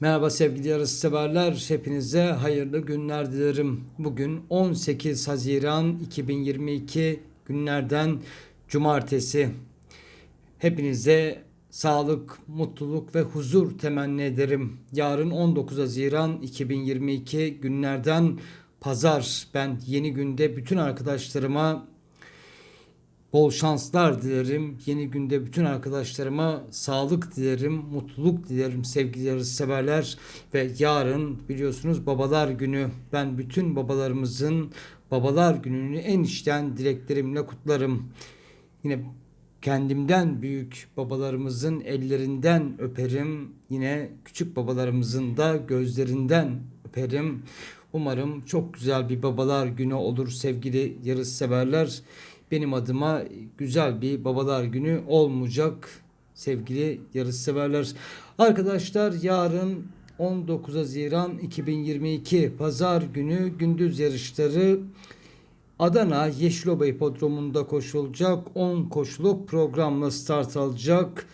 Merhaba sevgili yarış severler. Hepinize hayırlı günler dilerim. Bugün 18 Haziran 2022 günlerden cumartesi. Hepinize sağlık, mutluluk ve huzur temenni ederim. Yarın 19 Haziran 2022 günlerden pazar. Ben yeni günde bütün arkadaşlarıma bol şanslar dilerim. Yeni günde bütün arkadaşlarıma sağlık dilerim, mutluluk dilerim sevgili yarış severler ve yarın biliyorsunuz babalar günü. Ben bütün babalarımızın babalar gününü en içten dileklerimle kutlarım. Yine kendimden büyük babalarımızın ellerinden öperim. Yine küçük babalarımızın da gözlerinden öperim. Umarım çok güzel bir babalar günü olur sevgili yarış severler. Benim adıma güzel bir babalar günü olmayacak sevgili yarış severler. Arkadaşlar yarın 19 Haziran 2022 Pazar günü gündüz yarışları Adana Yeşiloba Hipodromu'nda koşulacak 10 koşuluk programla start alacak.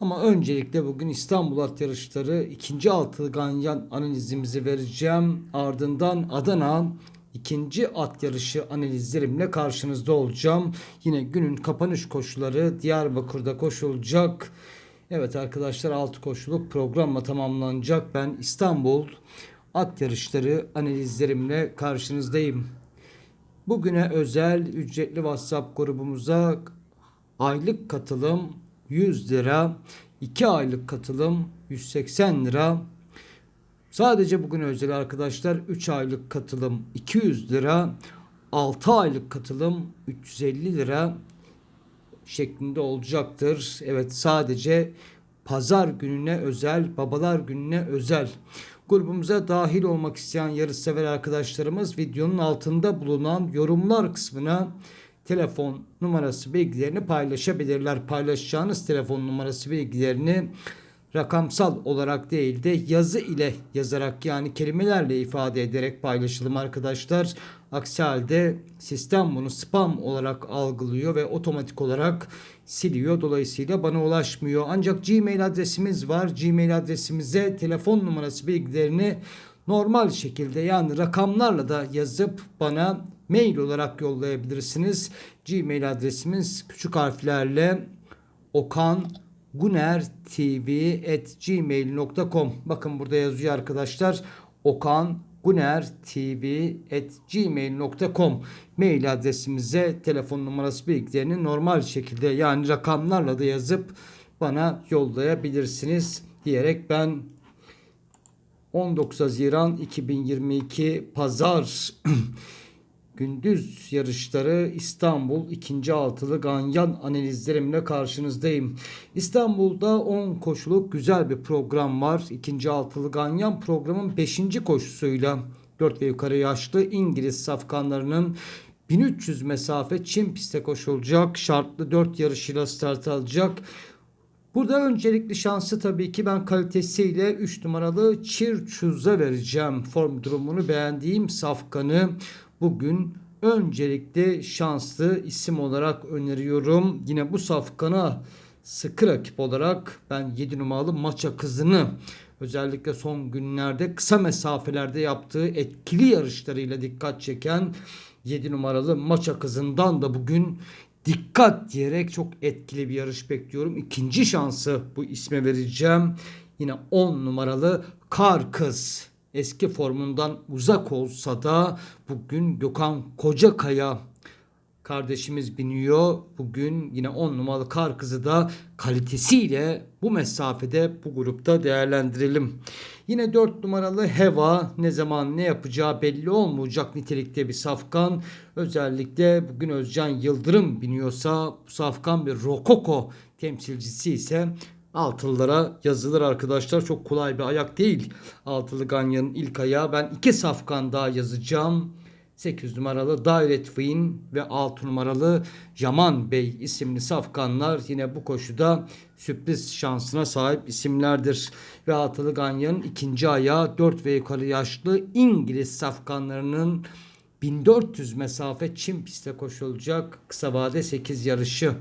Ama öncelikle bugün İstanbul at yarışları ikinci altılı ganyan analizimizi vereceğim. Ardından Adana ikinci at yarışı analizlerimle karşınızda olacağım. Yine günün kapanış koşuları Diyarbakır'da koşulacak. Evet arkadaşlar 6 koşuluk programla tamamlanacak. Ben İstanbul at yarışları analizlerimle karşınızdayım. Bugüne özel ücretli WhatsApp grubumuza aylık katılım 100 lira, 2 aylık katılım 180 lira. Sadece bugün özel arkadaşlar 3 aylık katılım 200 lira, 6 aylık katılım 350 lira şeklinde olacaktır. Evet sadece pazar gününe özel, babalar gününe özel. Grubumuza dahil olmak isteyen yarışsever arkadaşlarımız videonun altında bulunan yorumlar kısmına telefon numarası bilgilerini paylaşabilirler. Paylaşacağınız telefon numarası bilgilerini rakamsal olarak değil de yazı ile yazarak yani kelimelerle ifade ederek paylaşalım arkadaşlar. Aksi halde sistem bunu spam olarak algılıyor ve otomatik olarak siliyor. Dolayısıyla bana ulaşmıyor. Ancak Gmail adresimiz var. Gmail adresimize telefon numarası bilgilerini normal şekilde yani rakamlarla da yazıp bana mail olarak yollayabilirsiniz. Gmail adresimiz küçük harflerle okan gunertv@gmail.com. Bakın burada yazıyor arkadaşlar. Okan gunertv@gmail.com mail adresimize telefon numarası bilgilerini normal şekilde yani rakamlarla da yazıp bana yollayabilirsiniz diyerek ben 19 Haziran 2022 Pazar gündüz yarışları İstanbul 2. altılı ganyan analizlerimle karşınızdayım. İstanbul'da 10 koşuluk güzel bir program var. 2. altılı ganyan programın 5. koşusuyla 4 ve yukarı yaşlı İngiliz safkanlarının 1300 mesafe Çin pistte koşulacak. Şartlı 4 yarışıyla start alacak. Burada öncelikli şansı tabii ki ben kalitesiyle 3 numaralı Çirçuz'a vereceğim. Form durumunu beğendiğim Safkan'ı bugün öncelikle şanslı isim olarak öneriyorum. Yine bu Safkan'a sıkı rakip olarak ben 7 numaralı Maça Kızı'nı özellikle son günlerde kısa mesafelerde yaptığı etkili yarışlarıyla dikkat çeken 7 numaralı Maça Kızı'ndan da bugün dikkat diyerek çok etkili bir yarış bekliyorum. İkinci şansı bu isme vereceğim. Yine 10 numaralı Kar Kız. Eski formundan uzak olsa da bugün Gökhan Kocakaya kardeşimiz biniyor. Bugün yine 10 numaralı Kar Kızı da kalitesiyle bu mesafede bu grupta değerlendirelim. Yine 4 numaralı Heva ne zaman ne yapacağı belli olmayacak nitelikte bir safkan. Özellikle bugün Özcan Yıldırım biniyorsa bu safkan bir Rokoko temsilcisi ise Altılılara yazılır arkadaşlar. Çok kolay bir ayak değil. Altılı Ganyan'ın ilk ayağı. Ben iki safkan daha yazacağım. 8 numaralı Direct Win ve 6 numaralı Yaman Bey isimli safkanlar yine bu koşuda sürpriz şansına sahip isimlerdir. Ve Altılı Ganyan'ın ikinci ayağı 4 ve yukarı yaşlı İngiliz safkanlarının 1400 mesafe Çin pistte koşulacak kısa vade 8 yarışı.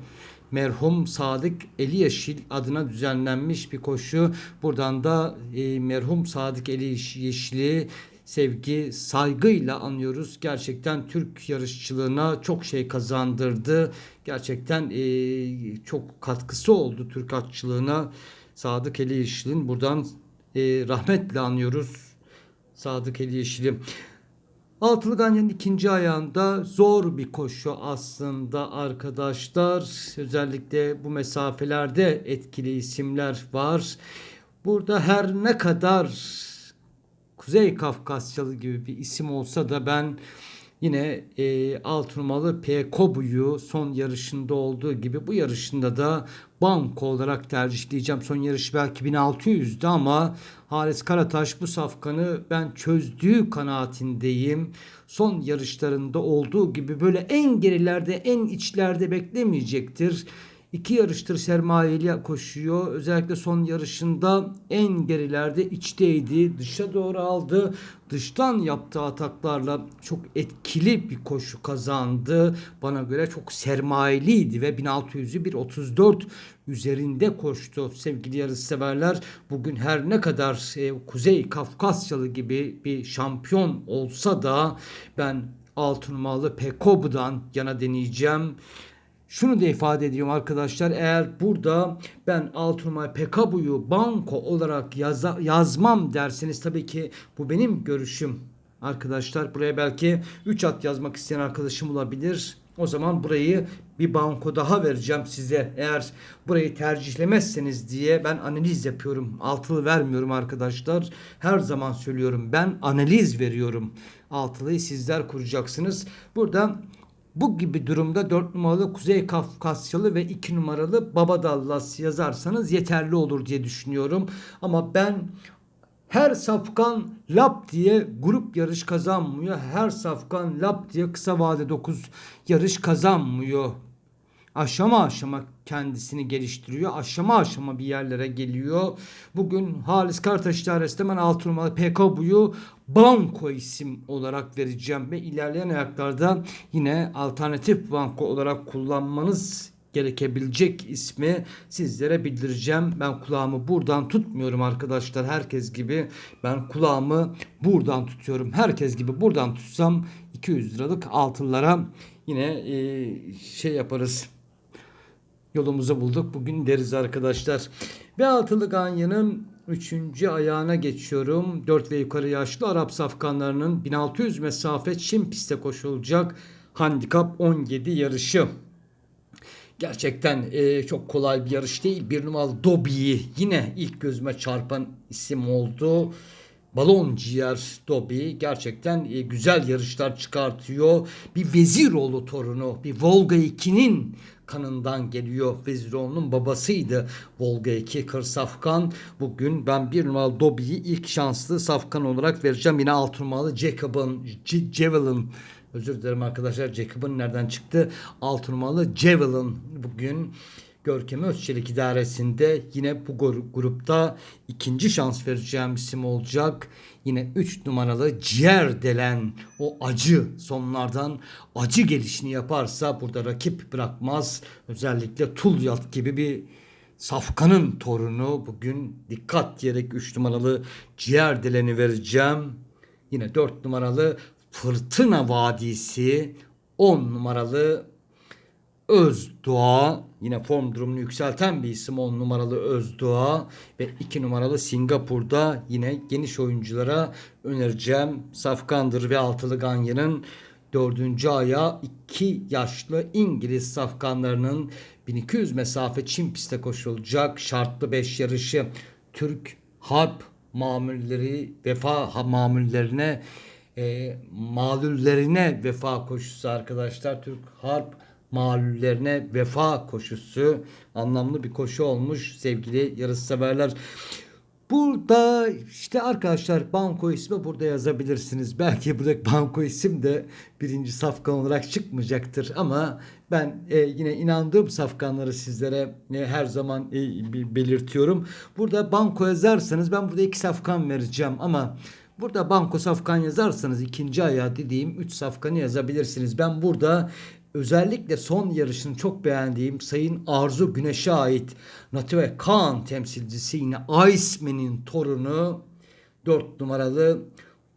Merhum Sadık Eli Yeşil adına düzenlenmiş bir koşu. Buradan da e, merhum Sadık Eli Yeşil'i sevgi, saygıyla anıyoruz. Gerçekten Türk yarışçılığına çok şey kazandırdı. Gerçekten e, çok katkısı oldu Türk atçılığına. Sadık Eli Yeşil'in buradan e, rahmetle anıyoruz. Sadık Eli Yeşil'i. Altılı Ganyan'ın ikinci ayağında zor bir koşu aslında arkadaşlar. Özellikle bu mesafelerde etkili isimler var. Burada her ne kadar Kuzey Kafkasyalı gibi bir isim olsa da ben yine e, alt numaralı P. Kobu'yu son yarışında olduğu gibi bu yarışında da banko olarak tercihleyeceğim. Son yarış belki 1600'dü ama Halis Karataş bu safkanı ben çözdüğü kanaatindeyim. Son yarışlarında olduğu gibi böyle en gerilerde en içlerde beklemeyecektir. İki yarıştır sermayeli koşuyor. Özellikle son yarışında en gerilerde içteydi. Dışa doğru aldı. Dıştan yaptığı ataklarla çok etkili bir koşu kazandı. Bana göre çok sermayeliydi ve 1600'ü 1.34 üzerinde koştu sevgili yarış severler. Bugün her ne kadar e, Kuzey Kafkasyalı gibi bir şampiyon olsa da ben altın numaralı Pekobu'dan yana deneyeceğim. Şunu da ifade ediyorum arkadaşlar. Eğer burada ben Altunmay Pekabu'yu banko olarak yaza, yazmam derseniz tabii ki bu benim görüşüm. Arkadaşlar buraya belki 3 at yazmak isteyen arkadaşım olabilir. O zaman burayı bir banko daha vereceğim size. Eğer burayı tercihlemezseniz diye ben analiz yapıyorum. Altılı vermiyorum arkadaşlar. Her zaman söylüyorum ben analiz veriyorum. Altılıyı sizler kuracaksınız. Burada bu gibi durumda 4 numaralı Kuzey Kafkasyalı ve 2 numaralı Baba Dallas yazarsanız yeterli olur diye düşünüyorum. Ama ben her safkan lap diye grup yarış kazanmıyor. Her safkan lap diye kısa vade 9 yarış kazanmıyor aşama aşama kendisini geliştiriyor. Aşama aşama bir yerlere geliyor. Bugün Halis Kartaş idaresinde ben 6 numaralı PKB'yu banko isim olarak vereceğim ve ilerleyen ayaklarda yine alternatif banko olarak kullanmanız gerekebilecek ismi sizlere bildireceğim. Ben kulağımı buradan tutmuyorum arkadaşlar. Herkes gibi ben kulağımı buradan tutuyorum. Herkes gibi buradan tutsam 200 liralık altınlara yine e, şey yaparız yolumuzu bulduk. Bugün deriz arkadaşlar. Ve altılı ganyanın 3. ayağına geçiyorum. 4 ve yukarı yaşlı Arap safkanlarının 1600 mesafe Çin pistte koşulacak handikap 17 yarışı. Gerçekten e, çok kolay bir yarış değil. Bir numaralı Dobby'yi yine ilk gözüme çarpan isim oldu. Balon ciğer Dobby gerçekten e, güzel yarışlar çıkartıyor. Bir Veziroğlu torunu, bir Volga 2'nin kanından geliyor. Veziroğlu'nun babasıydı Volga 2 Kır Safkan. Bugün ben bir numaralı Dobby'yi ilk şanslı Safkan olarak vereceğim. Yine altı numaralı Jacob'ın, Javelin özür dilerim arkadaşlar Jacob'ın nereden çıktı? Altı numaralı Javelin bugün Görkem Özçelik idaresinde yine bu grupta ikinci şans vereceğim isim olacak. Yine 3 numaralı ciğer delen o acı sonlardan acı gelişini yaparsa burada rakip bırakmaz. Özellikle Tulyat gibi bir Safkan'ın torunu bugün dikkat diyerek 3 numaralı ciğer deleni vereceğim. Yine 4 numaralı Fırtına Vadisi 10 numaralı Özdoğa yine form durumunu yükselten bir isim 10 numaralı Özdoğa ve 2 numaralı Singapur'da yine geniş oyunculara önereceğim. Safkandır ve Altılı Ganyan'ın dördüncü aya 2 yaşlı İngiliz safkanlarının 1200 mesafe Çin pistte koşulacak şartlı 5 yarışı Türk harp mamulleri vefa mamullerine e, mağlullerine vefa koşusu arkadaşlar. Türk harp mağlullerine vefa koşusu anlamlı bir koşu olmuş sevgili yarışseverler. Burada işte arkadaşlar banko ismi burada yazabilirsiniz. Belki buradaki banko isim de birinci safkan olarak çıkmayacaktır ama ben e, yine inandığım safkanları sizlere e, her zaman e, belirtiyorum. Burada banko yazarsanız ben burada iki safkan vereceğim ama Burada banko safkan yazarsanız ikinci ayağı dediğim 3 safkanı yazabilirsiniz. Ben burada özellikle son yarışını çok beğendiğim Sayın Arzu Güneş'e ait Native Kaan temsilcisi yine Iceman'in torunu 4 numaralı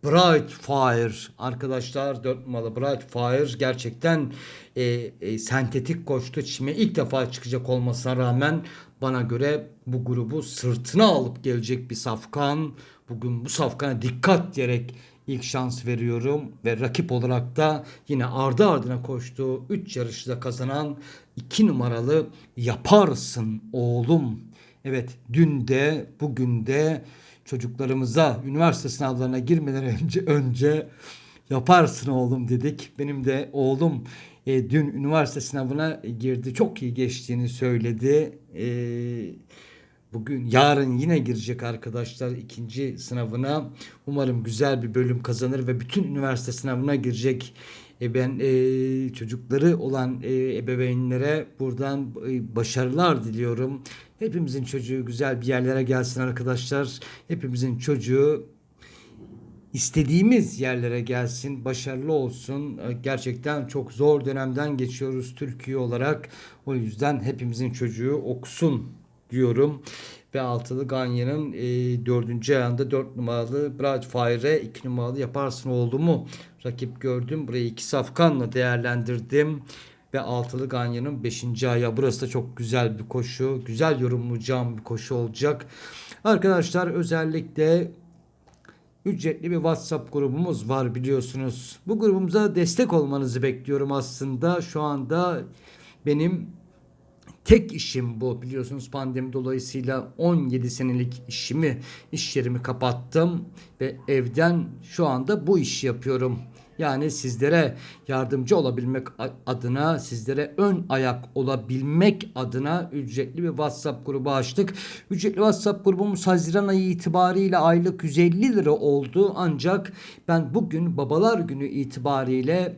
Bright Fire arkadaşlar 4 numaralı Bright Fire gerçekten e, e, sentetik koştu çime ilk defa çıkacak olmasına rağmen bana göre bu grubu sırtına alıp gelecek bir safkan. Bugün bu safkana dikkat diyerek ilk şans veriyorum ve rakip olarak da yine ardı ardına koştuğu 3 yarışta kazanan 2 numaralı yaparsın oğlum. Evet dün de bugün de çocuklarımıza üniversite sınavlarına girmeden önce önce yaparsın oğlum dedik. Benim de oğlum e, dün üniversite sınavına girdi. Çok iyi geçtiğini söyledi. E, bugün yarın yine girecek arkadaşlar ikinci sınavına. Umarım güzel bir bölüm kazanır ve bütün üniversite sınavına girecek. E, ben e, çocukları olan e, ebeveynlere buradan e, başarılar diliyorum. Hepimizin çocuğu güzel bir yerlere gelsin arkadaşlar. Hepimizin çocuğu istediğimiz yerlere gelsin, başarılı olsun. E, Gerçekten çok zor dönemden geçiyoruz Türkiye olarak. O yüzden hepimizin çocuğu okusun diyorum. Ve altılı Ganyan'ın e, dördüncü ayağında dört numaralı Bright Fire'e iki numaralı yaparsın oldu mu? Rakip gördüm. Burayı iki safkanla değerlendirdim. Ve altılı Ganyan'ın beşinci ayağı. Burası da çok güzel bir koşu. Güzel yorumlayacağım bir koşu olacak. Arkadaşlar özellikle ücretli bir WhatsApp grubumuz var biliyorsunuz. Bu grubumuza destek olmanızı bekliyorum aslında. Şu anda benim tek işim bu. Biliyorsunuz pandemi dolayısıyla 17 senelik işimi, iş yerimi kapattım ve evden şu anda bu işi yapıyorum. Yani sizlere yardımcı olabilmek adına, sizlere ön ayak olabilmek adına ücretli bir WhatsApp grubu açtık. Ücretli WhatsApp grubumuz Haziran ayı itibariyle aylık 150 lira oldu. Ancak ben bugün Babalar Günü itibariyle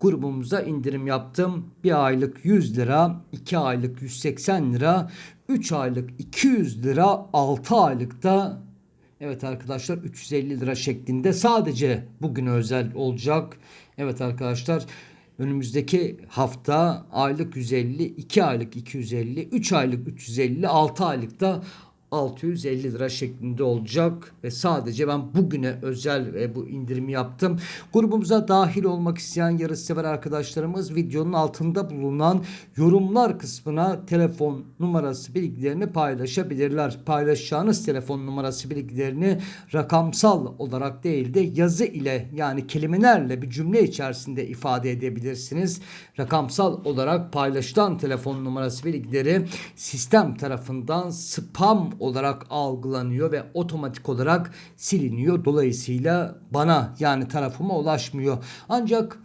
grubumuza indirim yaptım. Bir aylık 100 lira, 2 aylık 180 lira, 3 aylık 200 lira, 6 aylıkta Evet arkadaşlar 350 lira şeklinde sadece bugün özel olacak. Evet arkadaşlar önümüzdeki hafta aylık 150, 2 aylık 250, 3 aylık 350, 6 aylıkta 650 lira şeklinde olacak ve sadece ben bugüne özel ve bu indirimi yaptım. Grubumuza dahil olmak isteyen yarışsever arkadaşlarımız videonun altında bulunan yorumlar kısmına telefon numarası bilgilerini paylaşabilirler. Paylaşacağınız telefon numarası bilgilerini rakamsal olarak değil de yazı ile yani kelimelerle bir cümle içerisinde ifade edebilirsiniz. Rakamsal olarak paylaşılan telefon numarası bilgileri sistem tarafından spam olarak algılanıyor ve otomatik olarak siliniyor. Dolayısıyla bana yani tarafıma ulaşmıyor. Ancak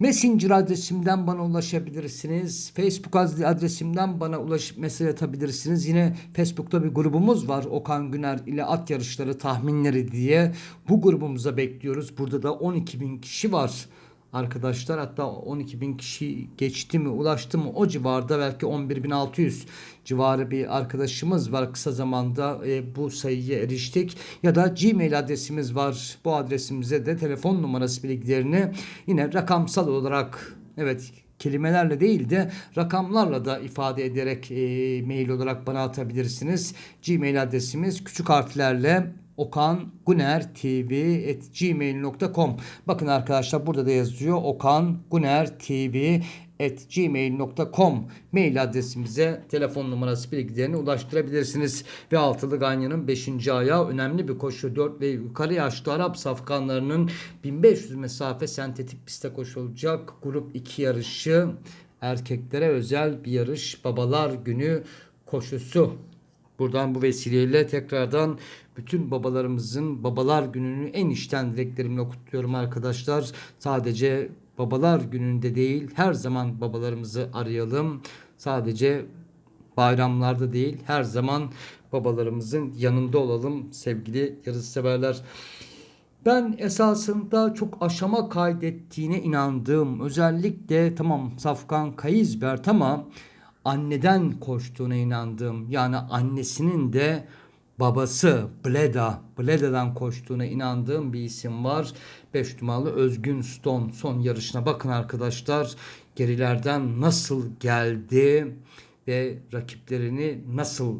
Messenger adresimden bana ulaşabilirsiniz. Facebook adresimden bana ulaşıp mesaj atabilirsiniz. Yine Facebook'ta bir grubumuz var. Okan Güner ile at yarışları tahminleri diye. Bu grubumuza bekliyoruz. Burada da 12 bin kişi var arkadaşlar. Hatta 12 bin kişi geçti mi ulaştı mı o civarda belki 11.600 civarı bir arkadaşımız var. Kısa zamanda e, bu sayıya eriştik. Ya da Gmail adresimiz var. Bu adresimize de telefon numarası bilgilerini yine rakamsal olarak evet kelimelerle değil de rakamlarla da ifade ederek e, mail olarak bana atabilirsiniz. Gmail adresimiz küçük harflerle okanguner.tv@gmail.com. Bakın arkadaşlar burada da yazıyor Okan Guner TV at gmail.com mail adresimize telefon numarası bilgilerini ulaştırabilirsiniz. Ve altılı ganyanın 5. ayağı önemli bir koşu. 4 ve yukarı yaşlı Arap safkanlarının 1500 mesafe sentetik piste koşulacak. Grup 2 yarışı erkeklere özel bir yarış. Babalar günü koşusu. Buradan bu vesileyle tekrardan bütün babalarımızın babalar gününü en içten dileklerimle kutluyorum arkadaşlar. Sadece babalar gününde değil her zaman babalarımızı arayalım. Sadece bayramlarda değil her zaman babalarımızın yanında olalım sevgili yarışseverler. Ben esasında çok aşama kaydettiğine inandığım özellikle tamam Safkan Kayızbert ama anneden koştuğuna inandığım yani annesinin de babası Bleda, Bleda'dan koştuğuna inandığım bir isim var. 5 numaralı Özgün Stone son yarışına bakın arkadaşlar. Gerilerden nasıl geldi ve rakiplerini nasıl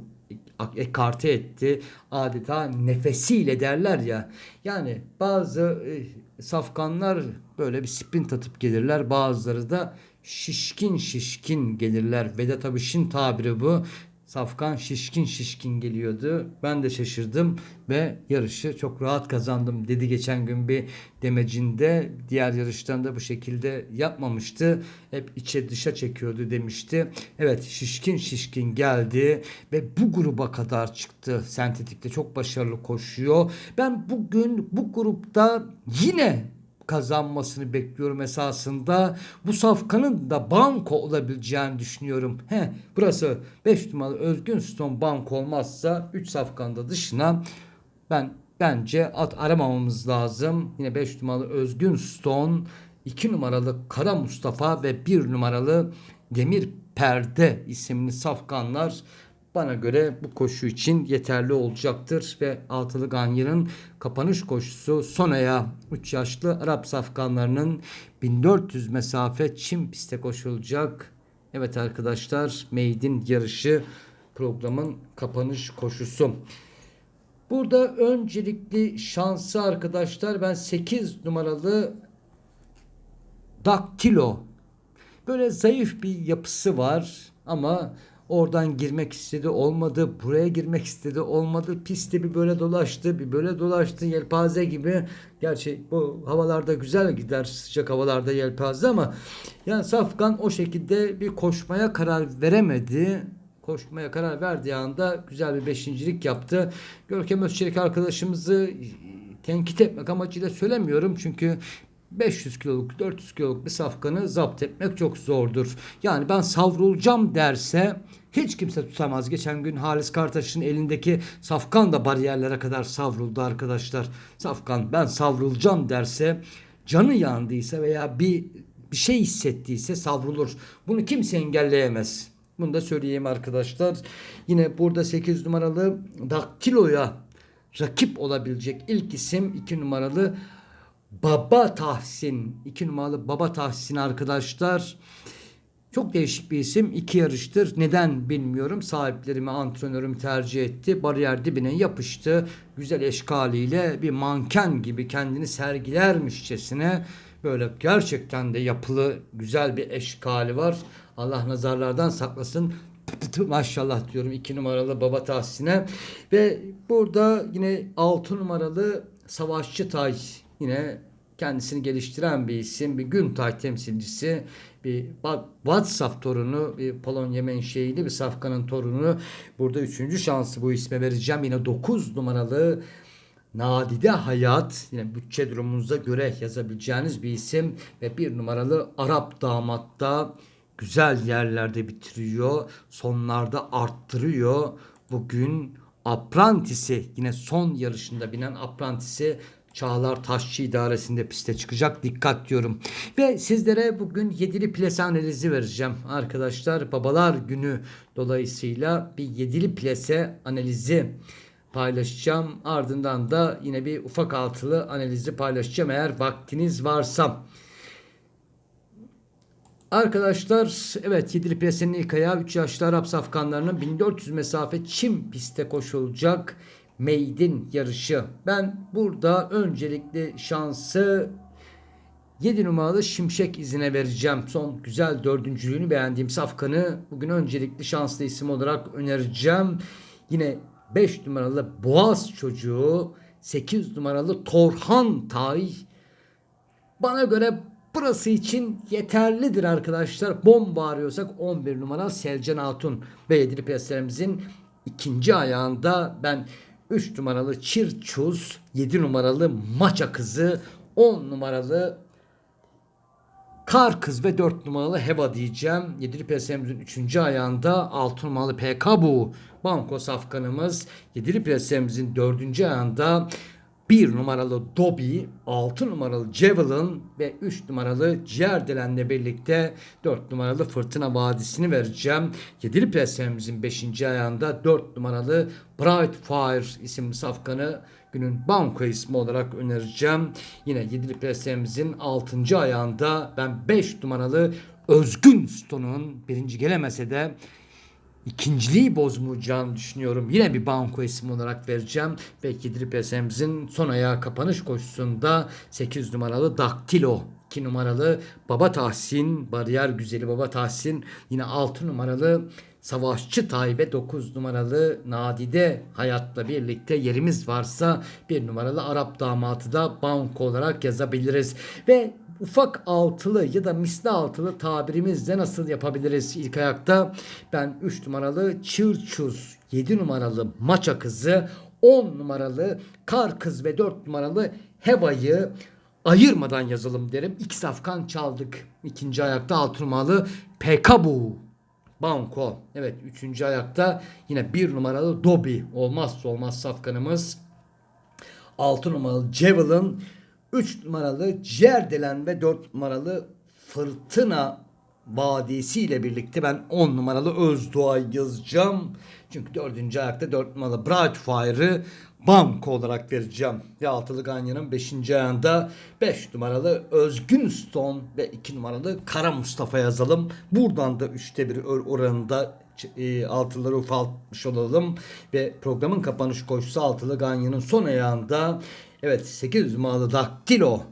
ekarte etti. Adeta nefesiyle derler ya. Yani bazı e, safkanlar böyle bir sprint atıp gelirler. Bazıları da şişkin şişkin gelirler. Vedat Abiş'in tabiri bu. Safkan şişkin şişkin geliyordu. Ben de şaşırdım ve yarışı çok rahat kazandım dedi geçen gün bir demecinde. Diğer yarışlarında bu şekilde yapmamıştı. Hep içe dışa çekiyordu demişti. Evet şişkin şişkin geldi ve bu gruba kadar çıktı. Sentetikte çok başarılı koşuyor. Ben bugün bu grupta yine kazanmasını bekliyorum esasında. Bu safkanın da banko olabileceğini düşünüyorum. He, burası 5 numaralı Özgün Stone banko olmazsa 3 safkanın dışına ben bence at aramamamız lazım. Yine 5 numaralı Özgün Stone, 2 numaralı Kara Mustafa ve 1 numaralı Demir Perde isimli safkanlar bana göre bu koşu için yeterli olacaktır ve Altılı Ganyır'ın kapanış koşusu Sona'ya 3 yaşlı Arap safkanlarının 1400 mesafe çim piste koşulacak. Evet arkadaşlar Meydin yarışı programın kapanış koşusu. Burada öncelikli şansı arkadaşlar ben 8 numaralı Daktilo böyle zayıf bir yapısı var ama Oradan girmek istedi olmadı. Buraya girmek istedi olmadı. Pistte bir böyle dolaştı. Bir böyle dolaştı. Yelpaze gibi. Gerçi bu havalarda güzel gider. Sıcak havalarda yelpaze ama yani Safkan o şekilde bir koşmaya karar veremedi koşmaya karar verdiği anda güzel bir beşincilik yaptı. Görkem Özçelik arkadaşımızı tenkit etmek amacıyla söylemiyorum. Çünkü 500 kiloluk 400 kiloluk bir safkanı zapt etmek çok zordur. Yani ben savrulacağım derse hiç kimse tutamaz. Geçen gün Halis Kartaş'ın elindeki safkan da bariyerlere kadar savruldu arkadaşlar. Safkan ben savrulacağım derse canı yandıysa veya bir bir şey hissettiyse savrulur. Bunu kimse engelleyemez. Bunu da söyleyeyim arkadaşlar. Yine burada 8 numaralı Daktilo'ya rakip olabilecek ilk isim 2 numaralı Baba Tahsin. 2 numaralı Baba Tahsin arkadaşlar. Çok değişik bir isim. İki yarıştır. Neden bilmiyorum. Sahiplerimi, antrenörüm tercih etti. Bariyer dibine yapıştı. Güzel eşkaliyle bir manken gibi kendini sergilermişçesine böyle gerçekten de yapılı güzel bir eşkali var. Allah nazarlardan saklasın. Maşallah diyorum iki numaralı Baba Tahsin'e. Ve burada yine altı numaralı Savaşçı Tay yine kendisini geliştiren bir isim, bir Güntay temsilcisi, bir WhatsApp torunu, bir Polonya menşeili bir Safkan'ın torunu. Burada üçüncü şansı bu isme vereceğim. Yine 9 numaralı Nadide Hayat yine bütçe durumunuza göre yazabileceğiniz bir isim ve bir numaralı Arap damatta güzel yerlerde bitiriyor. Sonlarda arttırıyor. Bugün Apprentice'i yine son yarışında binen Apprentice'i Çağlar Taşçı idaresinde piste çıkacak. Dikkat diyorum. Ve sizlere bugün yedili plase analizi vereceğim. Arkadaşlar babalar günü dolayısıyla bir yedili plase analizi paylaşacağım. Ardından da yine bir ufak altılı analizi paylaşacağım eğer vaktiniz varsa. Arkadaşlar evet Yedili Plase'nin ilk ayağı 3 yaşlı Arap safkanlarının 1400 mesafe çim piste koşulacak Meydin yarışı. Ben burada öncelikle şansı 7 numaralı Şimşek izine vereceğim. Son güzel dördüncülüğünü beğendiğim Safkan'ı bugün öncelikli şanslı isim olarak önereceğim. Yine 5 numaralı Boğaz çocuğu, 8 numaralı Torhan Tay. Bana göre burası için yeterlidir arkadaşlar. Bomba arıyorsak 11 numara Selcan Hatun ve yedili piyaselerimizin ikinci ayağında ben 3 numaralı Çirçuz, 7 numaralı Maça Kızı, 10 numaralı Kar Kız ve 4 numaralı Heva diyeceğim. 7'li PSM'imizin 3. ayağında 6 numaralı PK bu. Banko safkanımız 7'li PSM'imizin 4. ayağında 1 numaralı Dobby, 6 numaralı Javelin ve 3 numaralı Ciğerdelen'le birlikte 4 numaralı Fırtına Vadisi'ni vereceğim. Yedili presemizin 5. ayağında 4 numaralı Bright Fire isimli safkanı günün banko ismi olarak önereceğim. Yine yedili presemizin 6. ayağında ben 5 numaralı Özgün Stone'un birinci gelemese de ikinciliği bozmayacağını düşünüyorum. Yine bir banko ismi olarak vereceğim. Ve Kidri Pesem'izin son ayağı kapanış koşusunda 8 numaralı Daktilo 2 numaralı Baba Tahsin, Bariyer Güzeli Baba Tahsin, yine 6 numaralı Savaşçı Tay ve 9 numaralı Nadide Hayat'la birlikte yerimiz varsa 1 numaralı Arap Damatı da banko olarak yazabiliriz. Ve ufak altılı ya da misli altılı tabirimizle nasıl yapabiliriz ilk ayakta? Ben 3 numaralı Çırçuz, 7 numaralı Maça Kızı, 10 numaralı Kar Kız ve 4 numaralı Heva'yı ayırmadan yazalım derim. İki safkan çaldık. İkinci ayakta 6 numaralı Pekabu. Banko. Evet üçüncü ayakta yine bir numaralı Dobi. Olmazsa olmaz safkanımız. 6 numaralı Javelin, 3 numaralı Cerdelen ve 4 numaralı Fırtına Vadisi ile birlikte ben 10 numaralı Özdoğa'yı yazacağım. Çünkü 4. ayakta 4 numaralı Bright Fire'ı banko olarak vereceğim. Ve altılı Ganyan'ın 5. ayağında 5 numaralı Özgün Stone ve 2 numaralı Kara Mustafa yazalım. Buradan da 3'te 1 oranında e, altıları ufaltmış olalım ve programın kapanış koşusu altılı Ganyan'ın son ayağında evet 8 numaralı Daktilo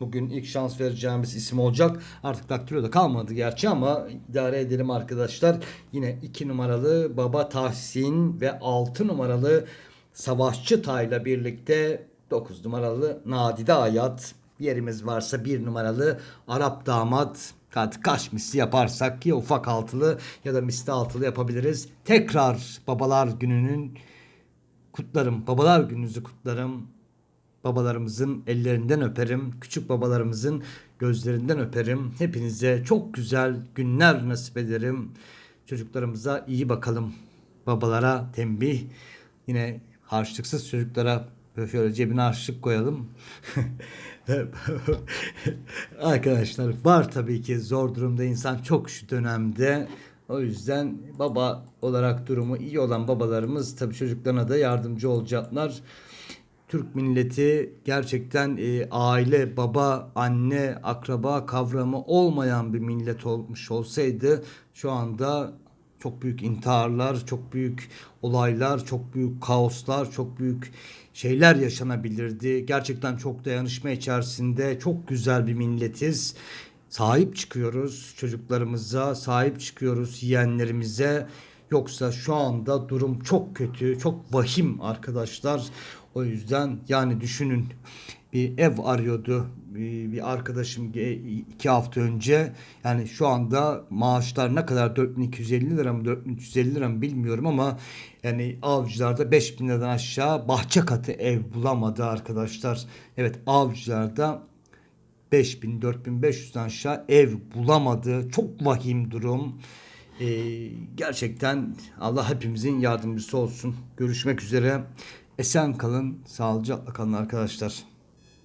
Bugün ilk şans vereceğimiz isim olacak. Artık daktilo da kalmadı gerçi ama idare edelim arkadaşlar. Yine 2 numaralı Baba Tahsin ve 6 numaralı Savaşçı Tay'la birlikte 9 numaralı Nadide Hayat. Yerimiz varsa 1 numaralı Arap Damat Artık kaç misli yaparsak ya ufak altılı ya da misli altılı yapabiliriz. Tekrar babalar gününün kutlarım. Babalar gününüzü kutlarım. Babalarımızın ellerinden öperim. Küçük babalarımızın gözlerinden öperim. Hepinize çok güzel günler nasip ederim. Çocuklarımıza iyi bakalım. Babalara tembih. Yine harçlıksız çocuklara şöyle cebine harçlık koyalım. Arkadaşlar var tabii ki zor durumda insan çok şu dönemde. O yüzden baba olarak durumu iyi olan babalarımız tabii çocuklarına da yardımcı olacaklar. Türk milleti gerçekten e, aile, baba, anne, akraba kavramı olmayan bir millet olmuş olsaydı şu anda çok büyük intiharlar, çok büyük olaylar, çok büyük kaoslar, çok büyük şeyler yaşanabilirdi. Gerçekten çok dayanışma içerisinde çok güzel bir milletiz. Sahip çıkıyoruz çocuklarımıza, sahip çıkıyoruz yeğenlerimize. Yoksa şu anda durum çok kötü, çok vahim arkadaşlar. O yüzden yani düşünün bir ev arıyordu bir, arkadaşım iki hafta önce. Yani şu anda maaşlar ne kadar 4250 lira mı 4350 lira mı bilmiyorum ama yani avcılarda 5000 liradan aşağı bahçe katı ev bulamadı arkadaşlar. Evet avcılarda 5000 4500'den aşağı ev bulamadı. Çok vahim durum. Ee, gerçekten Allah hepimizin yardımcısı olsun. Görüşmek üzere. Esen kalın, sağlıcakla kalın arkadaşlar.